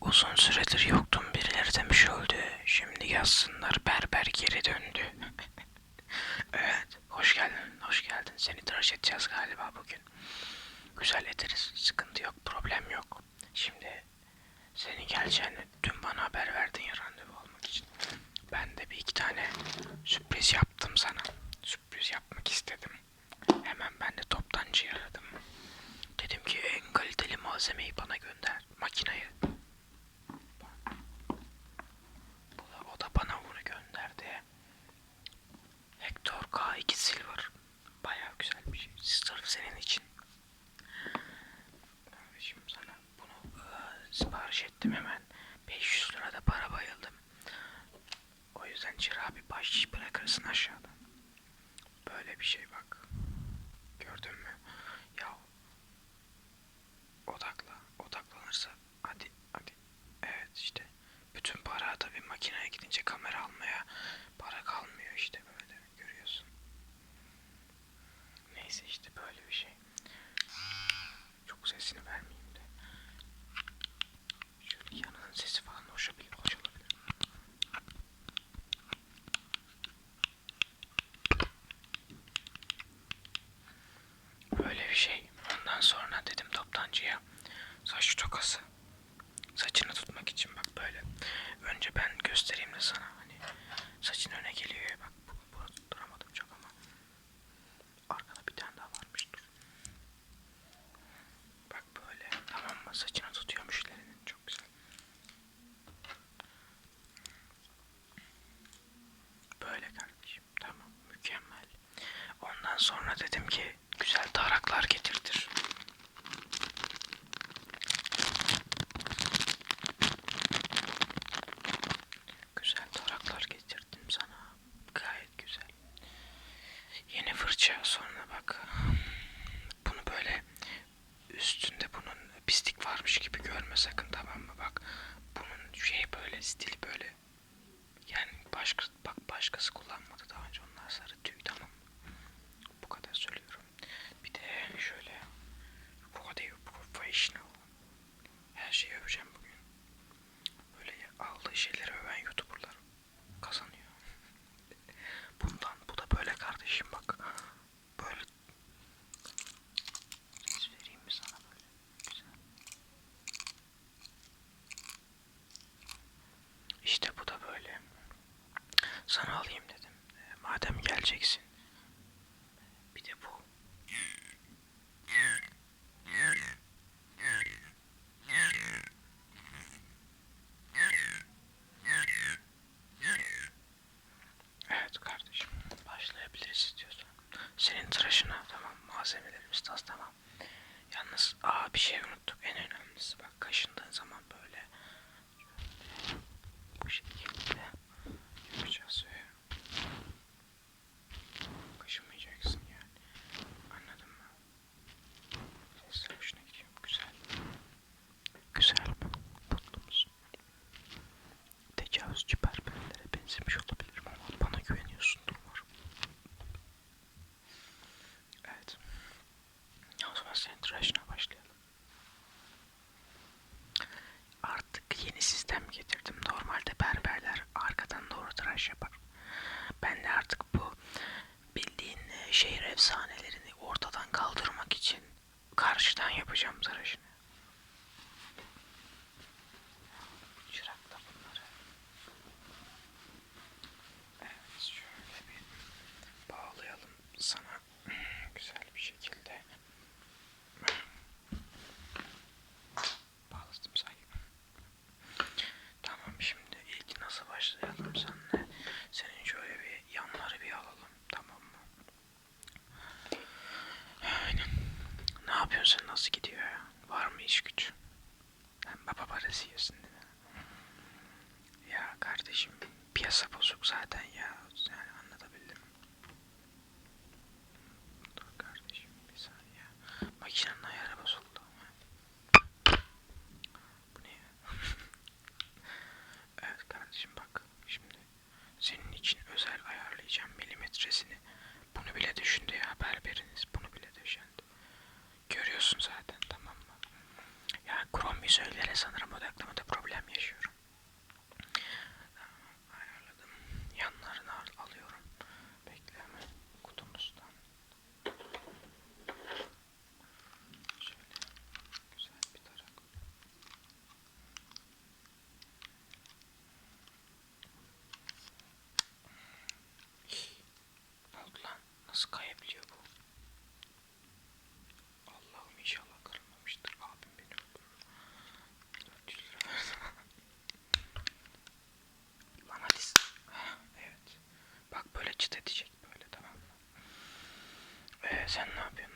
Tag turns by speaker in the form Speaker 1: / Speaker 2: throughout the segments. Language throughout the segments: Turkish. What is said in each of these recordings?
Speaker 1: Uzun süredir yoktum birileri demiş öldü. Şimdi yazsınlar berber geri döndü. evet hoş geldin hoş geldin. Seni tıraş edeceğiz galiba bugün. Güzel ederiz. Sıkıntı yok problem yok. Şimdi senin geleceğini dün bana haber verdin ya randevu almak için. Ben de bir iki tane sürpriz yaptım sana. Sürpriz yapmak istedim. Hemen ben de toptancıyı aradım. Dedim ki en kaliteli malzemeyi bana gönder. Makinayı. Bu da, o da bana bunu gönderdi. Hector K2 Silver. Bayağı güzel bir şey. Sırf senin için. Kardeşim sana bunu e, sipariş ettim hemen. 500 lirada para bayıldım. O yüzden çırağı bir baş bırakırsın aşağıdan. Böyle bir şey bak. Gördün mü? Ya odakla. Odaklanırsa hadi hadi. Evet işte. Bütün para tabii makineye gidince kamera almaya para kalmıyor işte böyle görüyorsun. Neyse işte böyle bir şey. Çok sesini vermeyeyim de. Şöyle yanının sesi falan hoş olabilir. Hoş olabilir. Böyle bir şey. Ondan sonra dedim toptancıya saç tokası. Saçını tutmak için bak böyle. Önce ben göstereyim de sana hani saçın öne geliyor ya bak bu, bunu tutturamadım çok ama arkada bir tane daha varmış dur. Bak böyle tamam mı saçını tutuyormuş ilerinin çok güzel. Böyle kardeşim tamam mükemmel. Ondan sonra dedim ki güzel taraklar getirtir. Güzel taraklar getirdim sana. Gayet güzel. Yeni fırça sonra bak. Bunu böyle üstünde bunun pislik varmış gibi görme sakın tamam mı? Bak bunun şey böyle stili böyle. Yani başka bak başkası kullanmadı daha önce onlar sarı tüy tamam mı? Bu kadar söylüyorum. Bir de şöyle body professional her şeyi öveceğim bugün. Böyle aldığı şeyleri öven youtuberlar kazanıyor. Bundan bu da böyle kardeşim bak. Böyle ses vereyim mi sana böyle? Güzel. İşte bu da böyle. Sana alayım dedim. Madem geleceksin. Bir de bu. Evet kardeşim. Başlayabiliriz istiyorsan. Senin tıraşına tamam. Malzemelerimiz tas tamam. Yalnız aa bir şey unuttuk. En önemlisi bak kaşındığın zaman böyle şöyle bu şekilde yapacağız ve kaşımayacaksın yani. Anladın mı? Sesler hoşuna gidiyor. Güzel. Güzel mi? Mutlu musun? Tecavüzcü berberlere benzemiş olabilirim ama bana güveniyorsundur umarım. Evet. O zaman senin tıraşına başlayalım. Artık yeni sistem getirdim. Normalde berberler arkadan doğru tıraş yapar. Ben de artık bu bildiğin e, şehir efsanelerini ortadan kaldırmak için karşıdan yapacağım tıraşını. Çırak da bunları. Evet şöyle bir bağlayalım sana güzel bir şekilde. Bağladım sanki. Tamam şimdi ilk nasıl başlayalım seninle? Senin şöyle bir yanları bir alalım tamam mı? Aynen. Sen nasıl gidiyor ya? Var mı iş güç? Hem baba parası değil mi? Ya kardeşim piyasa bozuk zaten ya. Yani anlatabildim. Dur kardeşim bir saniye.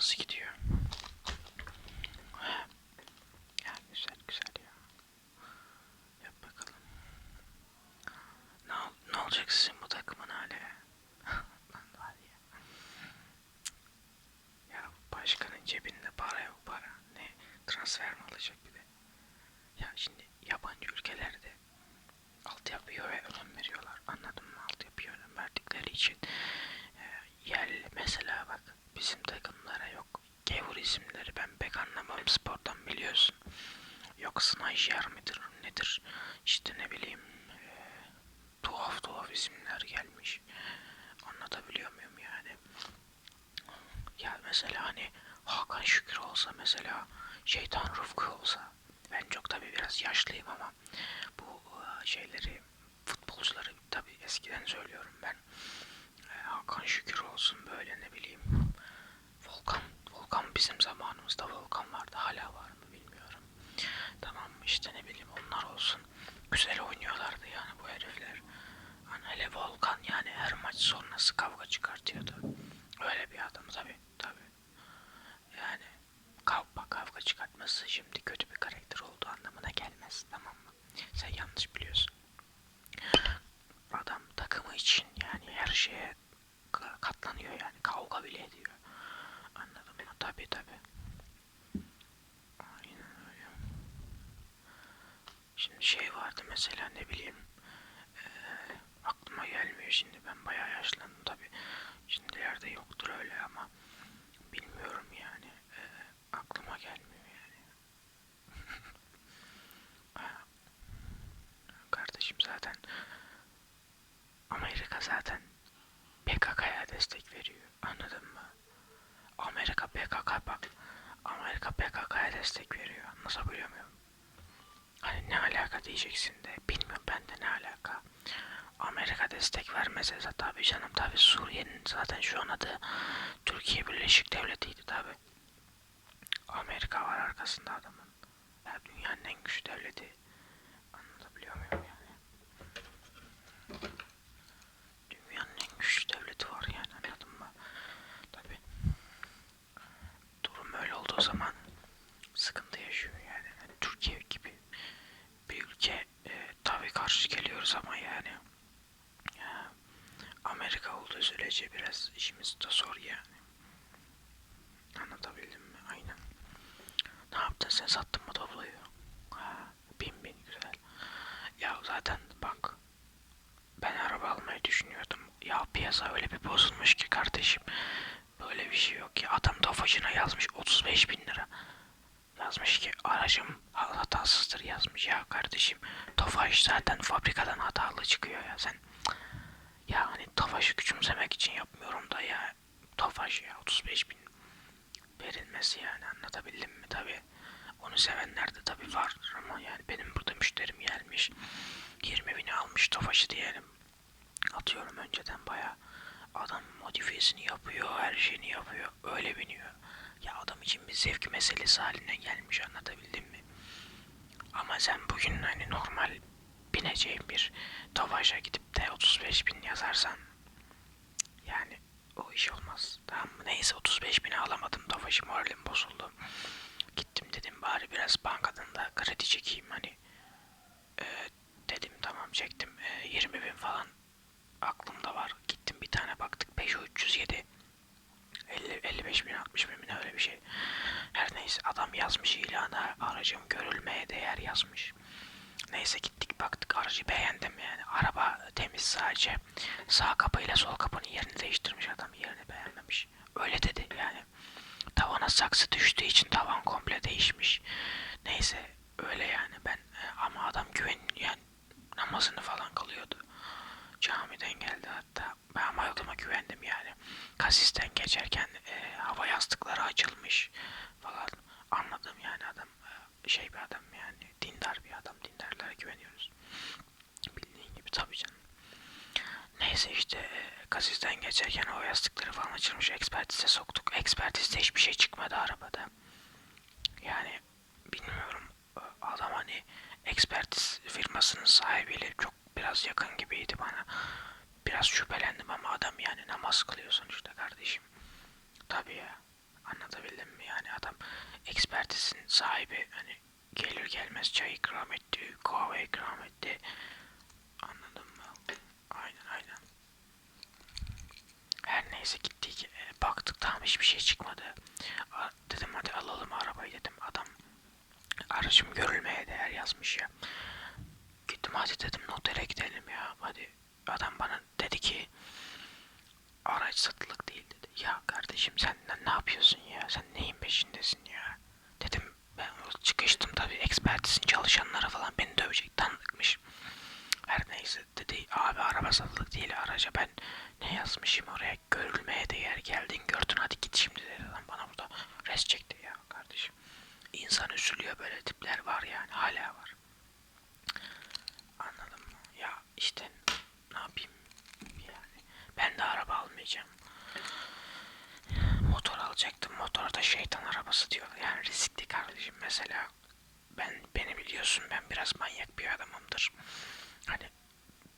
Speaker 1: nasıl gidiyor? Ya güzel güzel ya. Yap bakalım. Ne, ol- ne olacak sizin bu takımın hali? Lan var ya. Ya başkanın cebinde para yok para. Ne transfer mi alacak bir de? Ya şimdi yabancı ülkelerde altyapıya ve önem veriyorlar. Anladın mı? Altyapıya önem verdikleri için e, yerli mesela bak bizim takımlara yok. Gevur isimleri ben pek anlamam spordan biliyorsun. Yok Snyder midir nedir işte ne bileyim e, tuhaf tuhaf isimler gelmiş. Anlatabiliyor muyum yani? Ya mesela hani Hakan Şükür olsa mesela Şeytan Rıfkı olsa ben çok tabi biraz yaşlıyım ama bu e, şeyleri futbolcuları tabi eskiden söylüyorum ben E, Hakan Şükür olsun böyle ne bileyim Volkan Volkan bizim zamanımızda Volkan vardı hala var mı bilmiyorum tamam mı işte ne bileyim onlar olsun güzel oynuyorlardı yani bu herifler hani hele Volkan yani her maç sonrası kavga çıkartıyordu öyle bir adam tabi tabi yani kavga, kavga çıkartması şimdi kötü bir karakter olduğu anlamına gelmez tamam mı? Sen yanlış biliyorsun. Adam takımı için yani her şeye ka- katlanıyor yani kavga bile ediyor. Anladın mı? Tabi tabi. Aynen öyle. Şimdi şey vardı mesela ne bileyim eee, aklıma gelmiyor şimdi ben bayağı yaşlandım tabi. Şimdilerde yoktur öyle ama bilmiyorum yani. Eee, aklıma gelmiyor yani. Ha, Kardeşim zaten Amerika zaten PKK'ya destek veriyor. Anladın mı? Amerika PKK bak. Amerika PKK'ya destek veriyor. Anlatabiliyor muyum? Hani ne alaka diyeceksin de bilmiyorum ben de ne alaka. Amerika destek vermese zaten tabii canım tabii Suriye'nin zaten şu an adı Türkiye Birleşik Devleti'ydi tabii. Amerika var arkasında adamın. Ya dünyanın en güçlü devleti. Anlatabiliyor muyum yani? Dünyanın en güçlü devleti var yani anladın mı? Tabii. Durum öyle olduğu zaman sıkıntı yaşıyor yani. Yani Türkiye gibi bir ülke e, tabii karşı geliyoruz ama yani. Ya, Amerika olduğu sürece biraz işimiz de zor yani. Anlatabildim mi? Aynen. Ne yaptın sen sattın mı Doblo'yu? Ha, bin bin güzel. Ya zaten bak ben araba almayı düşünüyordum. Ya piyasa öyle bir bozulmuş ki kardeşim. Böyle bir şey yok ya. Adam Tofaş'ına yazmış 35 bin lira. Yazmış ki aracım hatasızdır yazmış ya kardeşim. Tofaş zaten fabrikadan hatalı çıkıyor ya sen. Ya hani Tofaş'ı küçümsemek için yapmıyorum da ya. Tofaş ya 35 bin verilmesi yani anlatabildim mi tabi. Onu sevenler de tabi vardır ama yani benim burada müşterim gelmiş. 20 bini almış Tofaş'ı diyelim. Atıyorum önceden baya. Adam modifiyesini yapıyor, her şeyini yapıyor. Öyle biniyor. Ya adam için bir zevk meselesi haline gelmiş anlatabildim mi? Ama sen bugün hani normal bineceğin bir Tofaş'a gidip de 35 bin yazarsan yani o iş olmaz. Tamam mı? Neyse 35 bini alamadım. Tofaş'ı moralim bozuldu. Gittim dedim bari biraz bankadan da kredi çekeyim hani. Dedim tamam çektim. Ee, 20 bin falan aklımda var. Gittim bir tane baktık Peugeot 307. 50, 55 bin 60 bin mi ne öyle bir şey. Her neyse adam yazmış ilana aracım görülmeye değer yazmış. Neyse gittik baktık aracı beğendim yani. Araba temiz sadece. Sağ kapıyla sol kapının yerini değiştirmiş adam yerini beğenmemiş. Öyle dedi yani. Tavana saksı düştüğü için tavan komple değişmiş. Neyse öyle yani ben e, ama adam güven yani namazını falan kılıyordu. Camiden geldi hatta. Ben ama yoluma güvendim yani. Kasisten geçerken e, hava açılmış falan. Anladım yani adam e, şey bir adam yani dindar bir adam. Dindarlara güveniyoruz. Bildiğin gibi tabii canım. Neyse işte e, kasisten geçerken hava yastıkları falan açılmış. Ekspertize soktuk. Ekspertizde hiçbir şey çıkmadı arabada. Yani bilmiyorum e, adam hani ekspertiz firmasının sahibiyle çok biraz yakın gibiydi bana. Biraz şüphelendim ama adam yani namaz kılıyor sonuçta kardeşim. Tabii ya. Anlatabildim mi? Yani adam ekspertizin sahibi hani gelir gelmez çay ikram etti, kahve ikram etti. Anladın mı? Aynen aynen. Her neyse gittik. e, baktık tamam hiçbir şey çıkmadı. Dedim hadi alalım arabayı dedim. Adam aracım görülmeye değer yazmış ya. Gittim hadi dedim notere gidelim ya. Hadi adam bana dedi ki araç satılık değil dedi. Ya kardeşim sen ne- yapıyorsun ya? Sen neyin peşindesin ya? Dedim ben çıkıştım tabii ekspertizin çalışanları falan beni dövecek tanıdıkmış. Her neyse dedi abi araba satılık değil araca ben ne yazmışım oraya görülmeye değer geldin gördün hadi git şimdi dedi adam bana burada res çekti ya kardeşim. İnsan üzülüyor böyle tipler var yani hala var. Anladın mı? Ya işte ne yapayım yani ben de araba almayacağım. Motor alacaktım. Motorda şeytan arabası diyor. Yani riskli kardeşim mesela. Ben beni biliyorsun ben biraz manyak bir adamımdır. Hani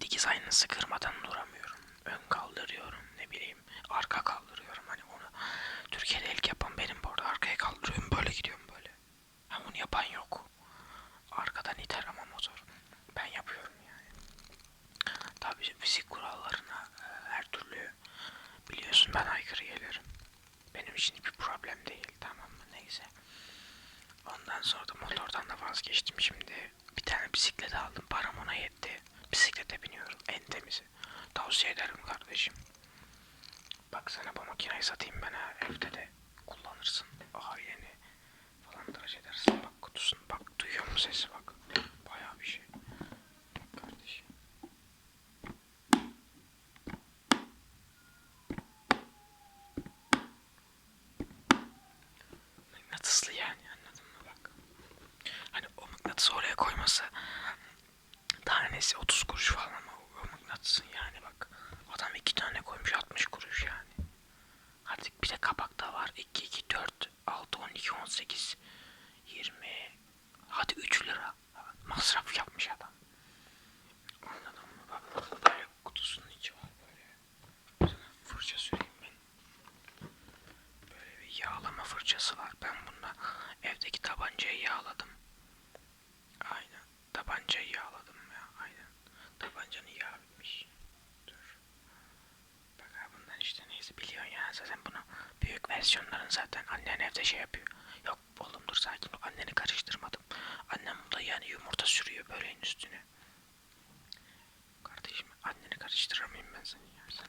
Speaker 1: dikiz aynası kırmadan duramıyorum. Ön kaldırıyorum ne bileyim years and years.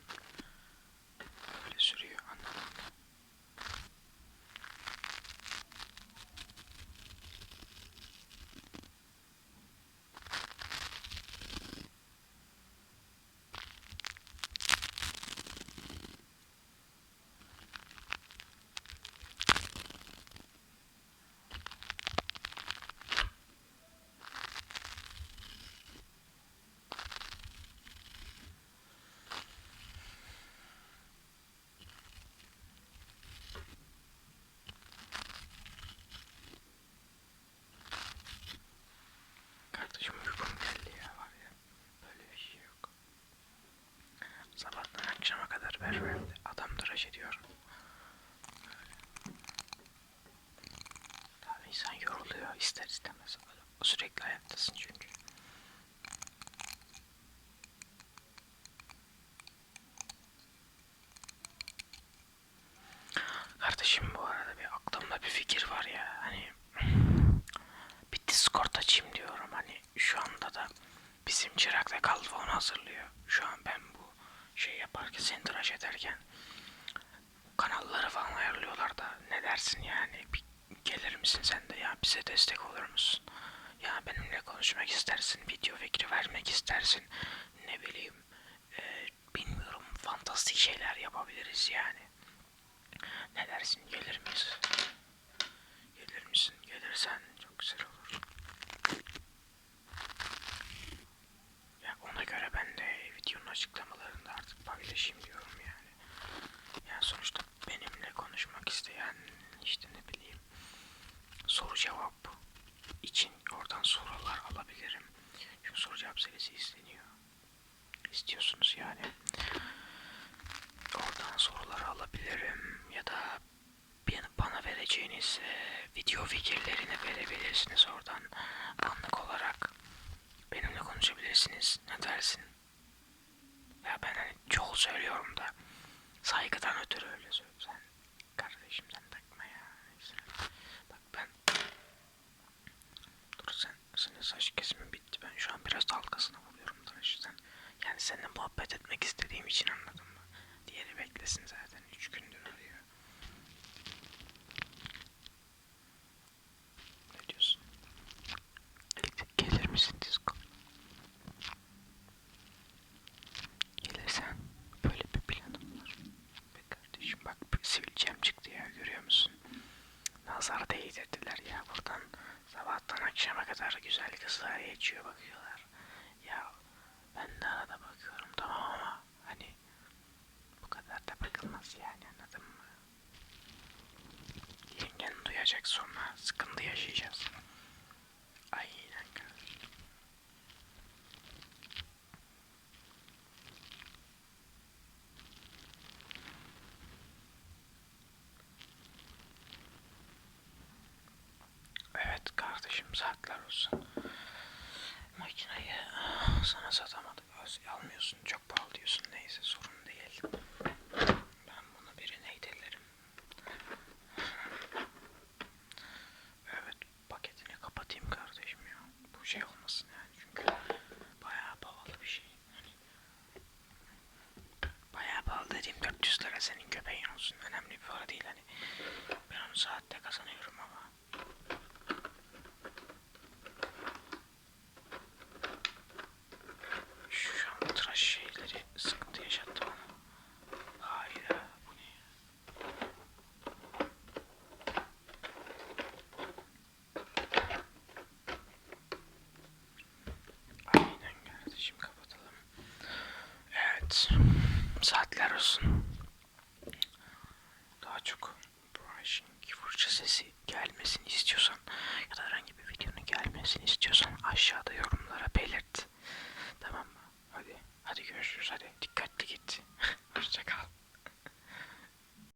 Speaker 1: İnsan yoruluyor ister istemez. Sürekli ayaktasın çünkü. Kardeşim bu arada bir aklımda bir fikir var ya hani bir Discord açayım diyorum hani şu anda da bizim çırakla kalfa onu hazırlıyor. Şu an ben bu şey yaparken seni tıraş ederken kanalları falan ayarlıyorlar da ne dersin yani bir gelir misin sen de ya bize destek olur musun? Ya benimle konuşmak istersin, video fikri vermek istersin, ne bileyim e, bilmiyorum fantastik şeyler yapabiliriz yani. Ne dersin gelir misin? Gelir misin? Gelirsen çok güzel olur. saygıdan nazar değdirdiler ya buradan sabahtan akşama kadar güzellik ısrar geçiyor bakıyorlar. Ya ben de arada bakıyorum tamam ama hani bu kadar da bakılmaz yani anladın mı? Yengen duyacak sonra sıkıntı yaşayacağız. Ay